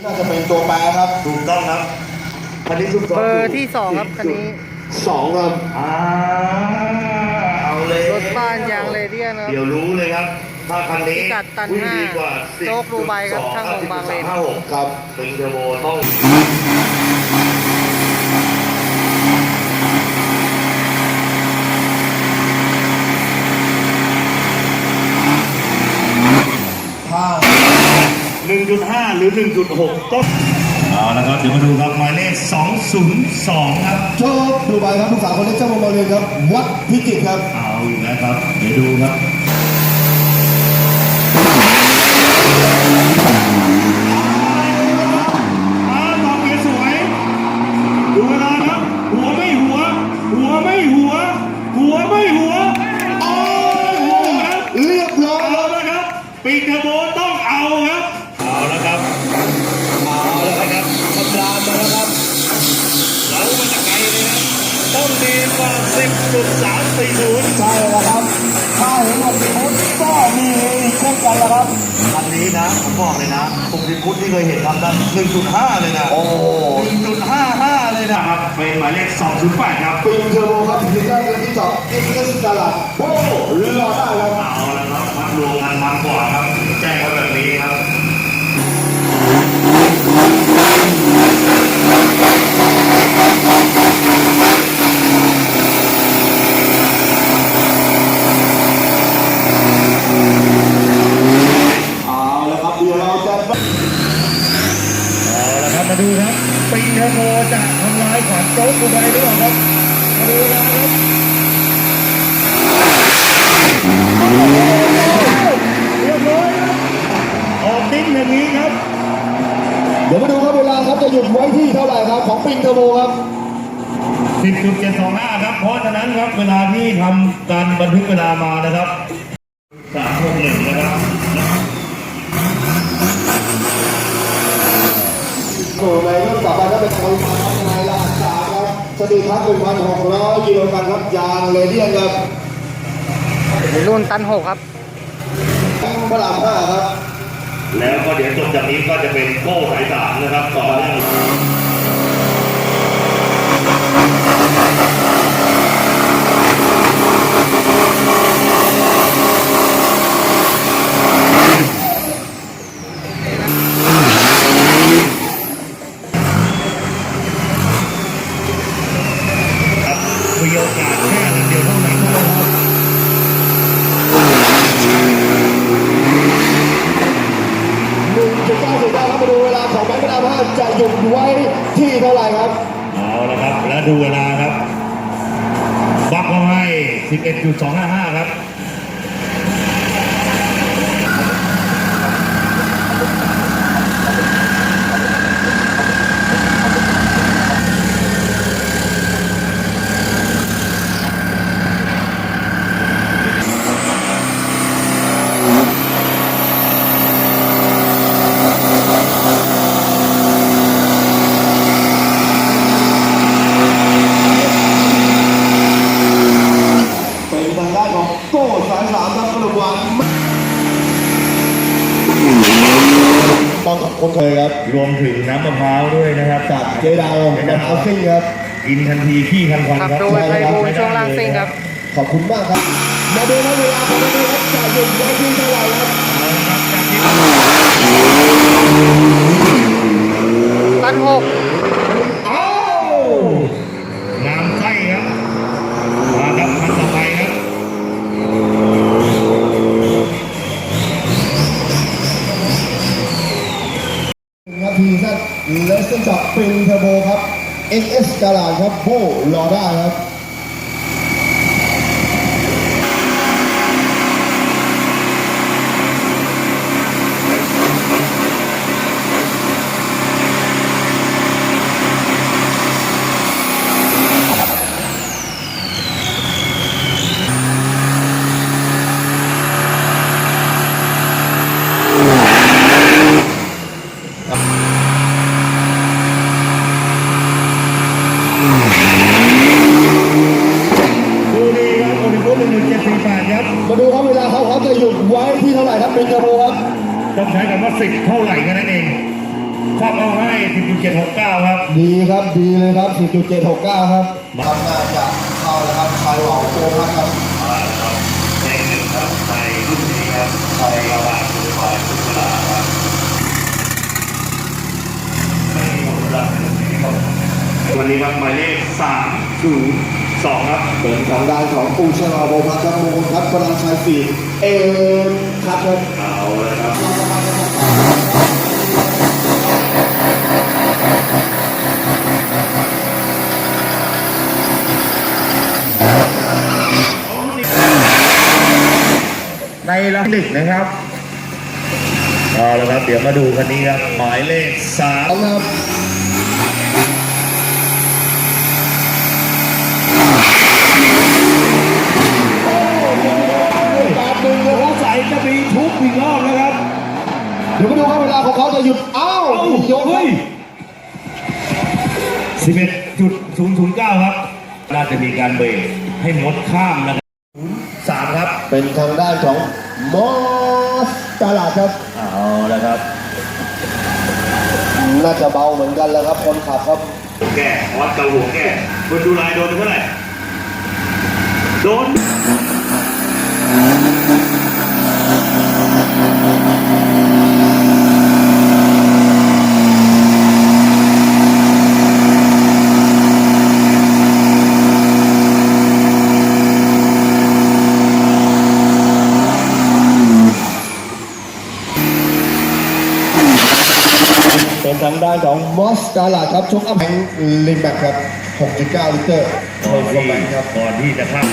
น่าจะเป็นตัวแปรครับถูกต้องครับคันนี้ถูกต้องเบอร์ที่สองครับคันนี้สองครับอ่าเอาเลยรถบ้านยางเรเดียนครับเดี๋ยวรู้เลยครับถ้าคันนี้พิกัดตันวิ่งห้าดีกว่าโจ๊กดูไบครับช่างของบางเลนห้าหกครับเป็นเทอร์โบต้องห้า 1.5 หรือ 1.6ต้องเอาละครับเดี๋ยวมาดูครับหมายเลข 202 ครับโชคดูไปครับลูกสาวคนเล็กเจ้าโมโมเรียนครับ วัดพิจิตรครับ เอาอีกแล้วครับ เดี๋ยวดูครับ ดิพุทธที่เคยเห็นทำได้1.5เลยนะโอ้1.55เลยนะครับเป็นหมายเลข208ครับปิงเทอร์โบครับถึงได้เงินที่สองเอ็กซ์เอสตลาดโอ้รอได้แล้วครับเอาละครับมัดรวมกันมันกว่าครับแจ้งเขาแบบนี้ครับ เอาแล้วครับเดี๋ยวเราจะ เอาละครับมาดูครับปิงเทอร์โบจะทำลายขวัญโจ๊กดูไบหรือเปล่าครับมาดูนะครับเรียบร้อยครับออกติ้งอย่างนี้ครับ เดี๋ยวมาดูครับเวลาครับจะหยุดไว้ที่เท่าไหร่ครับของปิงเทอร์โบครับ 10.725 ครับ เพราะฉะนั้นครับเวลาที่ทำการบันทึกเวลามานะครับ361นะครับโอ้ในรุ่นต่อไปก็เป็นคนมาในราคาครับสตีพัท1,600กิโลกรัมครับยางเรเดียนครับรุ่นตันหกครับพระรามห้าครับ แล้วก็เดี๋ยวจบจากนี้ก็จะเป็นโก้สายสามนะครับต่อเนื่อง ครับมีโอกาสแค่นิดเดียวเท่านั้นนะครับ หนึ่งจุดเก้าจุดเก้าครับมาดูเวลาามห้าจะหยุดไว้ที่เท่าไหร่ครับ เอาละครับ แล้วดูเวลาครับ บักมาให้ 11.255 ครับ เป็นทางด้านของโก้สายสามครับกระวันต้องขอบคุณเลยค รับรวมถึงน้ำมะพร้าวด้วยนะครับ จากเจดาวกับเอาซิ่งครับกินทันทีขี้ทันควันขับครับโดยไพบูลย์ช่วงล่างซิ่งครับ ขอบคุณมากครับ มาดูนะเวลาของเราครับจะหยุดไว้ที่เท่าไหร่ครับเอาละครับจากที่ตันหก เอ้า น้ำไส้ครับมาครับคันต่อไปครับ นาที สั้นเลสเซนจากปินเทอร์โบครับ XS กาลาดครับโบลอได้ครับ ดูดีครับโอลิมปิกหนึ่งหนึ่งเจ็ดสี่แปดครับ มาดูครับเวลาเขาเขาจะหยุดไว้ที่เท่าไหร่ครับปินเทอร์โบครับ ต้องใช้คำว่าสิบเท่าไหร่กันนั่นเอง ครอบเอาให้ 10.769 ครับ ดีครับดีเลยครับ 10.769 ครับทำน่าจะเข้าแล้วครับชายหว่าวโกงครับมาแล้วครับแจ้งหนึ่งครับในรุ่นนี้ครับใช้ระหว่างมือฝ่ายทุกเวลาครับไม่หมดเวลาในรุ่นนี้ครับวันนี้ครับหมายเลข302ครับเป็นทางด้านของปูชลาโบพัชรมงคลครับพลังชัยสี่เอ็มครับครับเอาเลยครับ ในลักหนึ่งนะครับเอาละครับเดี๋ยวมาดูคันนี้ครับหมายเลขสามเอาละครับตามหนึ่งเลยครับใส่จะมีทุกอีกรอบแล้วครับ เดี๋ยวมาดูครับเวลาของเขาจะหยุด อ้าวเอ้าโยนคเฮ้รับยสิบเอ็ดจุดศูนย์ศูนย์เก้าครับ น่าจะมีการเบรกให้มดข้ามนะครับสามครับ เป็นทางด้านของ มอสตลาดครับ เอาละครับ น่าจะเบาเหมือนกันแล้วครับคนขับครับหัวแก่วัดกับหัวแก่คนดูลายโดนไปเท่าไหร่ โดน ทางด้านของมอสตลาดครับชกอัพแห่งลิมแบกครับ 6.9 ลิตรก่อนโคที่แมนครับก่อนที่จะข้าม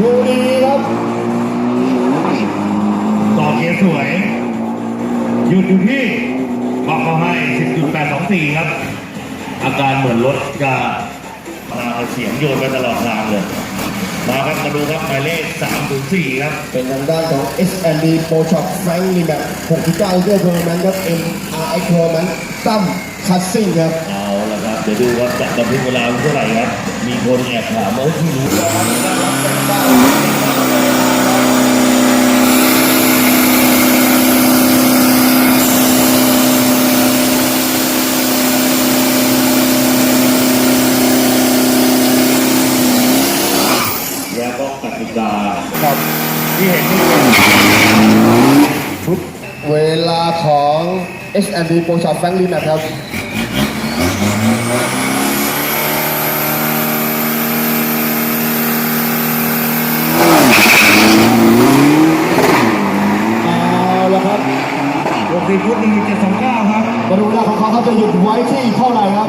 ดูดีครับ ต่อเกียร์สวย หยุดอยู่ที่บอกเขาให้ 10.824 ครับ อา การเหมือนรถจะมาเอาเสียงโยนไปตลอดทางเลย มาครับมาดูครับหมายเลข304ครับ เป็นทางด้านของ S&D Pro Shop Frank Limac 6.9ลิตรโคแมนครับ MRX โคแมนตั้มคัสซิ่งครับ เอาละครับ เดี๋ยวดูว่าจะบันทึกเวลาเท่าไหร่ครับ มีคนแอบถามว่าที่รู้ แล้วก็กติกา ครับ ที่เห็นนี่ชุด เวลาของ S&D Pro Shop Frank Limac ครับเอาละครับ60ฟุต1729ครับมาดูเวลาของเขาเขาจะหยุดไว้ที่เท่าไหร่ครับ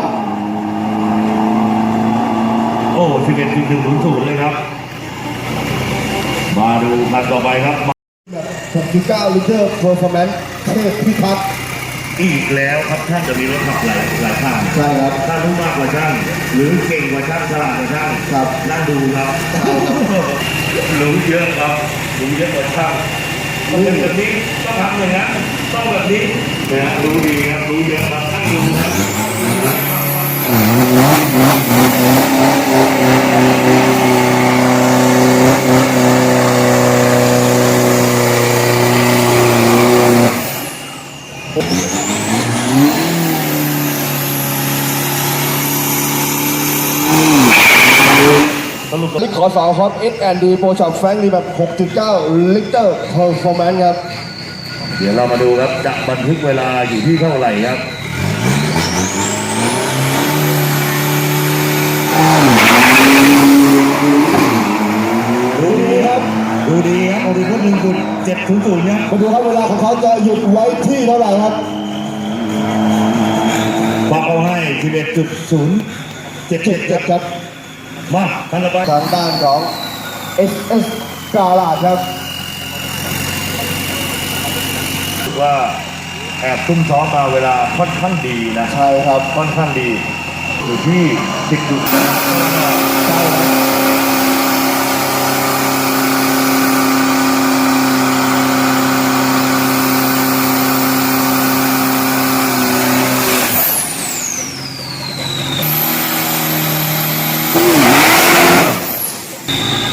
โอ้11.100เลยครับ มาดูคันต่อไปครับ6.9ลิตร Performance เทพพิพัฒน์ อีกแล้วครับท่านจะมีรถขับหลายหลายท่านใช่ครับท่านรู้มากกว่าช่างหรือเก่งกว่าช่างฉลาดกว่าช่างครับนั่งดูครับรู้เยอะครับรู้เยอะกว่าช่างมันเป็นแบบนี้ต้องทำอย่างนั้นต้องแบบนี้นะรู้ดีครับรู้เยอะครับนั่งดูครับ สรุปลิขอสองครับ S&D Pro Shop Frank นี่แบบ 6.9 ลิตร Performance ครับ เดี๋ยวเรามาดูครับจะบันทึกเวลาอยู่ที่เท่าไหร่ครับดูดีครับดูดีครับโอดีพุทหนึ่งจุดเจ็ดศูนย์ศูนย์ครับมาดูครับเวลาของเขาจะหยุดไว้ที่เท่าไหร่ครับปักเอาให้สิบเอ็ดจุดศูนย์เจ็ดเจ็ด7ครับ มาท่านต่อไปทางด้านของ SS กาลาดครับ ว่าแอบซุ่มซ้อมมาเวลาค่อนข้างดีนะใช่ครับ ค่อนข้างดีอยู่ที่สิบจุดใช่ครับ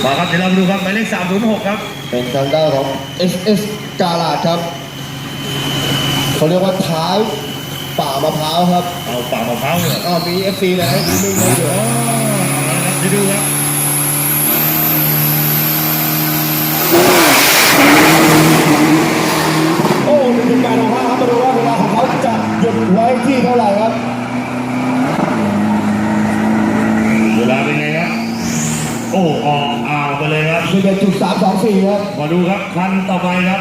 มาครับเดี๋ยวเรามาดูครับหมายเลข306 ครับ เป็นทางด้านของ SS กาลาดครับเขาเรียกว่าท้ายป่ามะพร้าวครับเอาปากมะพร้าวเหรออ้าวมี FC เลยให้ดูไม่ได้เดี๋ยวอ๋อนะครับเดี๋ยวดูครับโอ้หนึ่งจุดแปดหกห้าครับมาดูว่าเวลาของเขาจะหยุดไว้ที่เท่าไหร่ครับ เวลาเป็นไงครับ โอ้ออกอ่าวไปเลยครับสิบเอ็ดจุดสามสองสี่ครับมาดูครับคันต่อไปครับ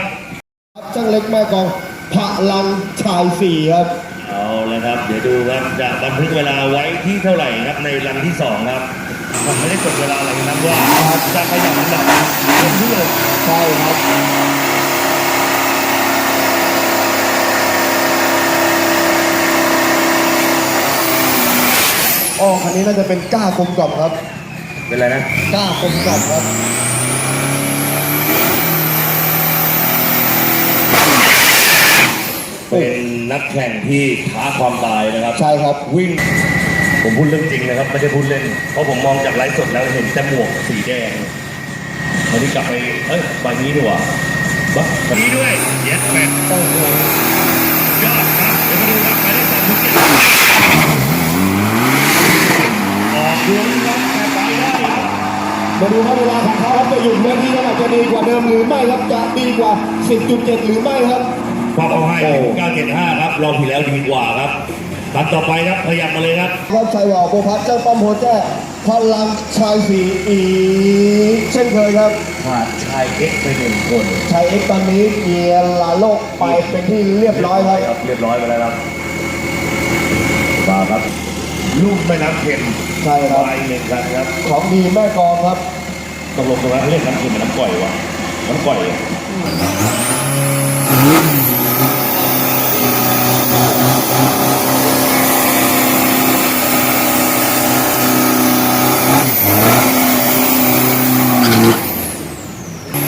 ช่างเล็กแม่กองพลังชายสี่ครับ เอาเลยครับ เดี๋ยวดูครับจะบันทึกเวลาไว้ที่เท่าไหร่ครับในรันที่สองครับผมไม่ได้กดเวลาอะไรนะครับว่าจะขยับลำดับเรื่อยใช่ครับอ๋อคันนี้น่าจะเป็นก้ากลมกล่อมครับๆ เป็นไรนะก้ากลมกล่อมครับเป็นนักแข่งที่ท้าความตายนะครับ ใช่ครับวิ่ง ผมพูดเรื่องจริงนะครับ ไม่ได้พูดเล่น เพราะผมมองจากไลฟ์สดแล้วเห็นแต่หมวกสีแดงวันนี้กลับไป เอ้ยใบนี้ดีกว่าบักแบบนี้ด้วยเย็ดแมนโอ้โหยอดครับเดี๋ยวมาดูครับหมายเลขสามสิบเจ็ดออกดวงครับแต่ไปได้ครับ มาดูว่าเวลาของเขาครับจะหยุดไว้ที่เท่าไหร่จะดีกว่าเดิมหรือไม่ครับจะดีกว่า 10.7 หรือไม่ครับความเอาให้โอ้975 ครับรอบที่แล้วดีกว่าครับตัดต่อไปครับพยายามมาเลยครับครับชัยหว่าโบพัฒน์เจ้าป้อมโฮแจ้พลังชายสีอีกเช่นเคยครับขาดชายเอ็กซ์ไปหนึ่งคนชายเอ็กซ์ตอนนี้เกียร์ลาโลกไปเป็นที่เรียบร้อยครับเรียบร้อยไปแล้วครับมาครับ ลูกแม่น้ำเค็มใช่ครับวายหนึ่งคันครับของดีแม่กองครับตกลงตรงนั้นเรียกน้ำเค็มเป็นน้ำก่อยวะน้ำก่อยอะ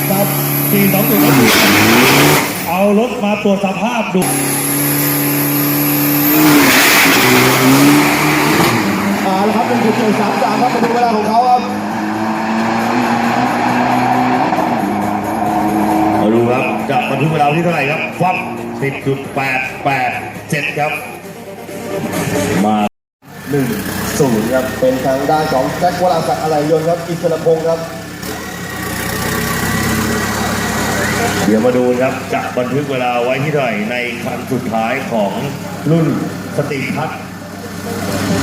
ครับสี่สองศูนย์ก็คือเอารถมาตรวจสภาพดู อ่าแล้วครับเป็น จุดเจ็ดสามสามครับมาดูเวลาของเขาครับมาดูครับจะบันทึกเวลาที่เท่าไหร่ครับฟับสิบจุดแปดแปดเจ็ดครับ มาหนึ่งศูนย์ครับเป็นทางด้านของแจ็ควราศักดิ์อะไรยนต์ครับอิสระพงศ์ครับเดี๋ยวมาดูครับจะบันทึกเวลาไว้ที่เท่าไหร่ในคันสุดท้ายของรุ่นสตรีพัท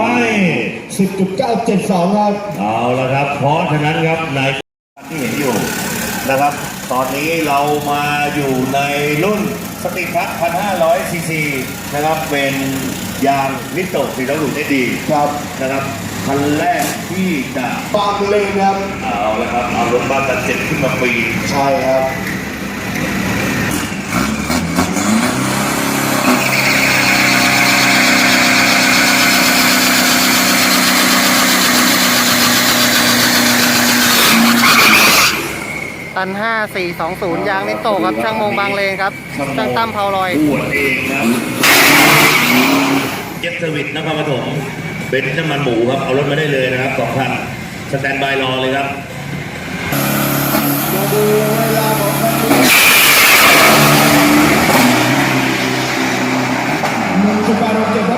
ว้สิบจุดเก้าเจ็ดสองครับ เอาละครับ เพราะฉะนั้นครับในที่เห็นอยู่นะครับ ตอนนี้เรามาอยู่ในรุ่นสติพัท1,500ซีซีนะครับ เป็นยางนิโตสีดาวดูได้ดีครับนะครับคันแรกที่จะบางเลนครับ เอาละครับ เอารถบัสกันเจ็ดขึ้นมาปีนใช่ครับ ตันห้าสี่สองศูนย์ยางนิโตครับ ช่างมงบางเลนครับ ช่างตั้มเผาลอยปวดเองครับเจ็ตเซอร์วิสนครปฐมเป็นน้ำมันหมูครับ เอารถมาได้เลยนะครับสองคันสแตนบายรอเลยครับมาดูเวลาของคันนี้หนึ่งจุดแปดหกเจ็ดครับมาดูว่าเวลาจะหยุดไว้ที่เท่าไหร่ครับ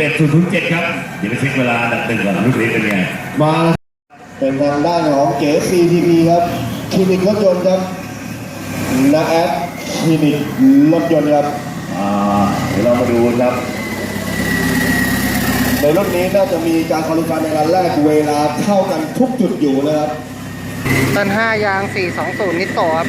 11.07 ครับ เดี๋ยวไปเช็คเวลาอันดับหนึ่งก่อนลูกนี้เป็นไง มาเป็นทางด้านของเก๋ CTP ครับคลินิกรถยนต์ครับนาแอดคลินิกรถยนต์ครับอ่าเดี๋ยวเรามาดูครับ ในรุ่นนี้น่าจะมีการคอลิฟายในการแรกเวลาเท่ากันทุกจุดอยู่นะครับตัน5ยาง 420 นิโตครับ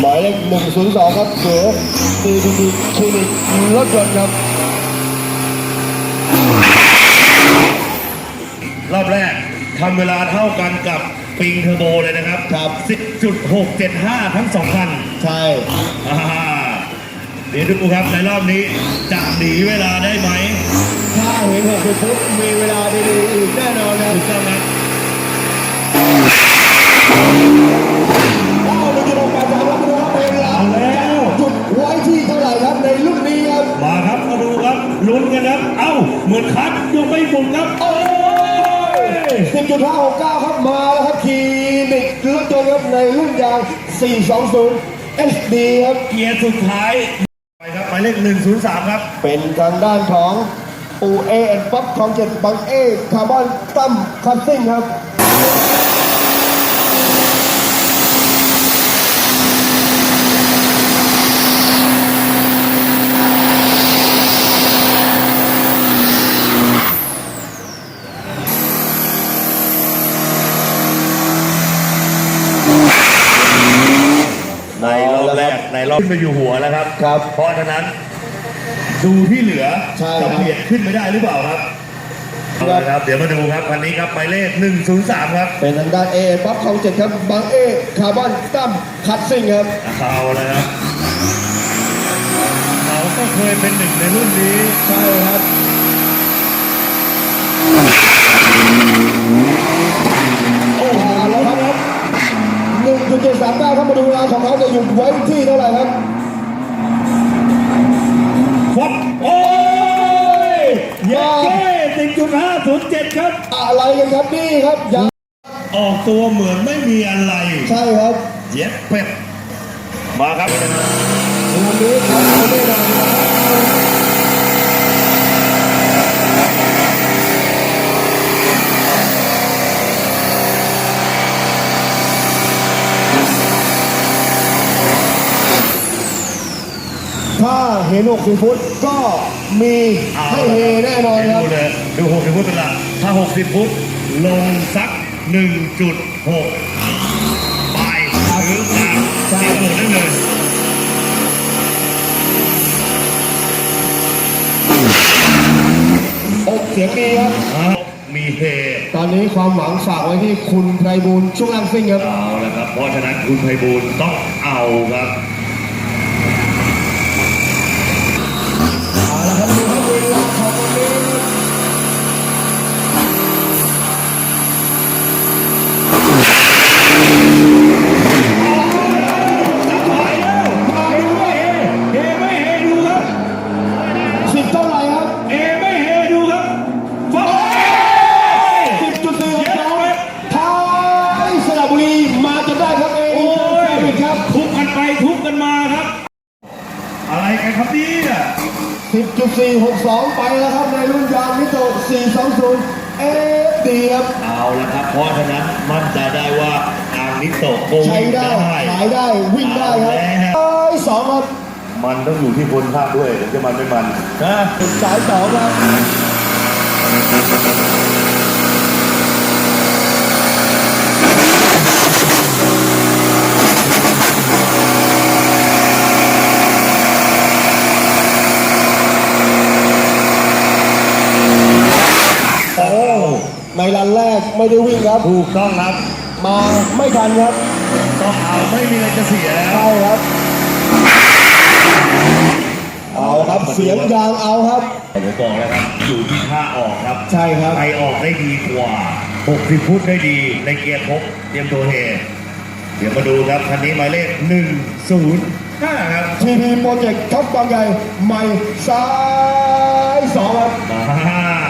หมายเลข102 ครับเก๋ CTP คลินิกรถยนต์ครับ รอบแรกทำเวลาเท่ากันกับปิงเทอร์โบเลยนะครับครับ 10.675 ทั้งสองคันใช่อ่าเดี๋ยวดูครับในรอบนี้จะหนีเวลาได้ไหม ถ้าเห็นหกสิบฟุตมีเวลาดีๆอีกแน่นอนครับถูกต้องครับ จุดไว้ที่เท่าไหร่ครับในรุ่นนี้ครับมาครับมาดูครับลุ้นกันครับ เอ้าเหมือนคัดยังไม่หมุนครับโอ้ย10.569ครับมาแล้วครับคลินิกรถยนต์ครับในรุ่นยาง 420 SD ครับเกียร์สุดท้ายไปครับหมายเลข103 ครับ เป็นทางด้านของปูเอแอนป๊อปของเจ็ดบังเอคาร์บอนตั้มคัสซิ่งครับ ในรอบแรกในรอบขึ้นไปอยู่หัวแล้วครับ ครับ เพราะฉะนั้นดูที่เหลือใช่ครัจะบ เบียดขึ้นไม่ได้หรือเปล่าครับเอาละครับ เดี๋ยวมาดูครับคันนี้ครับหมายเลข103 ครับ เป็นทางด้านเอป๊อปของเจ็ดครับบังเอคาร์บอนตั้มคัสซิ่งครับ เอาเลยครับเขาก็เคยเป็นหนึ่งในรุ่นนี้ ใช่ครับ 3.739ครับมาดูเวลาของเขาจะหยุดไว้ที่เท่าไหร่ครับวัดโอ้ยเย้สิบจุดห้าศูนย์เจ็ดครับ อะไรกันครับนี่ครับยาออกตัวเหมือนไม่มีอะไร ใช่ครับ เย็ดเป็ดมาครับวันนี้ครับไม่ได้ ถ้าเห็น60ฟุตก็มีให้เฮแน่นอนครับ ดูเลยดูหกสิบฟุตเป็นหลักถ้าหกสิบฟุต ลงสัก 1.6 ไปหรือตามตามหมดได้เลยอกเสียงดีครับ อ้าวมีเฮ ตอนนี้ความหวังฝากไว้ที่คุณไพบูลย์ช่วงล่างซิ่งครับ เอาละครับ เพราะฉะนั้นคุณไพบูลย์ต้องเอาครับ ไปแล้วครับในรุ่นยางนิโตสี่สองศูนย์เอดีครับเอาละครับ เพราะฉะนั้นมั่นใจได้ว่าอางนิโตะโกใช้วิ่งได้ได้ขายได้วิ่งได้ครับเอาแล้วสายสองครับ มันต้องอยู่ที่คนภาคด้วยถึงจะมันไม่มันนะสายสองครับ โอ้ ในรันแรก ไม่ได้วิ่งครับ ถูกต้องครับมาไม่ทันครับต้องเอาไม่มีอะไรจะเสียแล้วใช่ครับ เอาครับเสียงยางเอาครับ ผมบอกแล้วครับอยู่ที่ท่าออกครับใช่ครับ ใครออกได้ดีกว่า 60 ฟุตได้ดีในเกียร์ครบเตรียมตัวเฮดี๋ยวมาดูครับคันนี้หมายเลข 105 ครับทีพีโปรเจกต์ท็อปบางใหญ่ใหม่ซ้ายสองครับ มา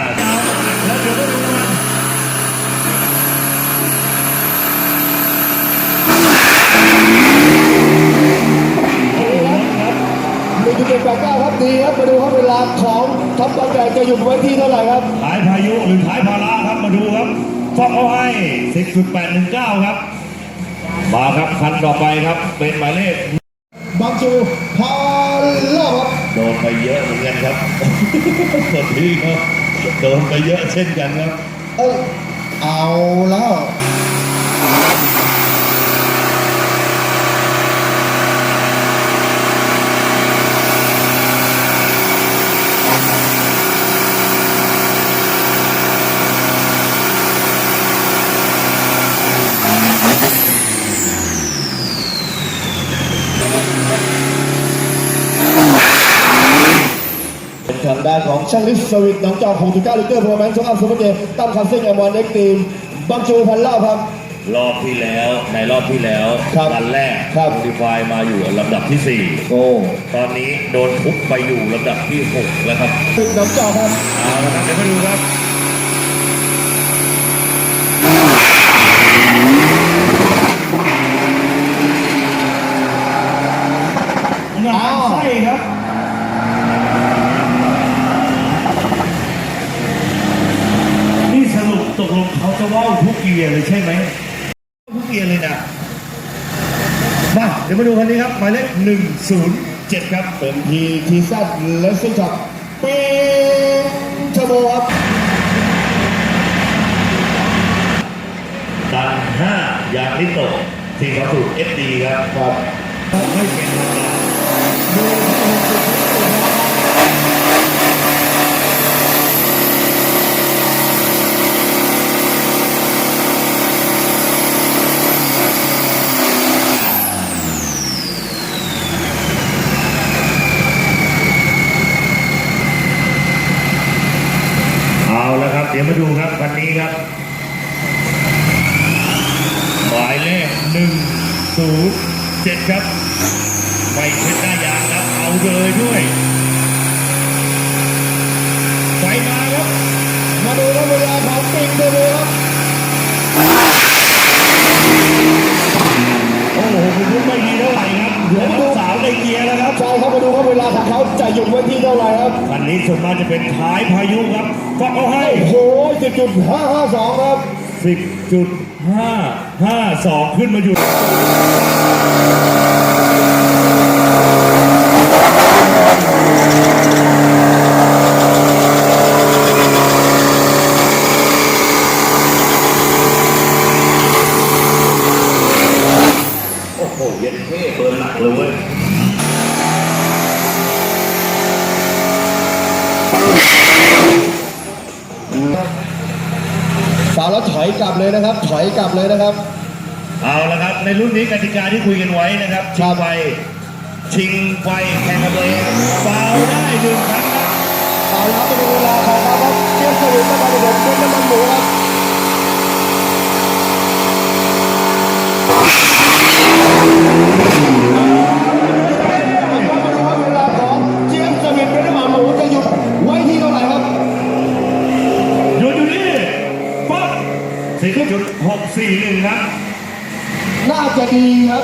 11.9ครับดีครับมาดูครับเวลาของทัพบางแดดจะอยู่ไว้ที่เท่าไหร่ครับท้ายพายุหรือท้ายพาราครับมาดูครับฟองเอาให้ 10.819 ครับ มาครับคันต่อไปครับ เป็นหมายเลขบางจูพาลครับโดนไปเยอะเหมือนกันครับสวัสดีครับโดนไปเยอะเช่นกันครับ เออเอาแล้ว ทางด้านของช่างลิฟสวิตน้องจอก6.9ลิตรพอร์แมนซ์โชว์อัพซูเปอร์เจตั้มคำซิ่งแอมวอนเอ็กทีมบางจูพันเล่าครับ รอบที่แล้วในรอบที่แล้วครับวันแรกครับโมดิฟายมาอยู่ลำดับที่ โอ้4 ตอนนี้โดนทุบไปอยู่ลำดับที่ 6 แล้วครับตึกน้องจอกครับ เอาละครับเดี๋ยวมาดูครับ งานไส้ครับ นี่สรุปตกลงเขาจะว่าวทุกเกียร์เลยใช่ไหมทุกเกียร์เลยนะ มา เดี๋ยวมาดูคันนี้ครับหมายเลข107 ครับเป็นทีทีซัดเลสซิ่งช็อปปีเทอร์โบครับตัน5ยาทิโตะทีครับสูตร SD ครับครับไม่เป็นธรรมดาเอาแล้วครับ เดี๋ ยวมาดูครับวันนี้ครับหมายเลขหนึ่งศูนย์เจ็ดครับไม่เช็ดหน้ายางครับเอาเลยด้วยไฟมาครับมาดูครับเวลาของปิงเทอร์โบครับโอ้โหคุณพุ่ไม่ดีเท่าไหร่ครับ หลือทั้งสามในเกียร์แล้วครับ ใช่ครับมาดูครับเวลาของเขาจะหยุดไว้ที่เท่าไหร่ครับคันนี้ส่วนมากจะเป็นท้ายพายุครับก็เอาให้ โอ้โห10.552ครับสิบจุดห้าห้าสองขึ้นมาอยู่ เย็นเท่เบิร์นหนักเลยเว้ยสาวแล้วถอยกลับเลยนะครับ ถอยกลับเลยนะครับ เอาละครับ ในรุ่นนี้กติกาที่คุยกันไว้นะครับชิงไฟชิงไฟแข่งกันเลยฟาวได้หนึ่งครั้งครับเอาละครับมาดูเวลาของเขาครับเทียบสวิตน้ำมันเดือดเป็นน้ำมันหมูครับ 641 ครับ น่าจะดีครับ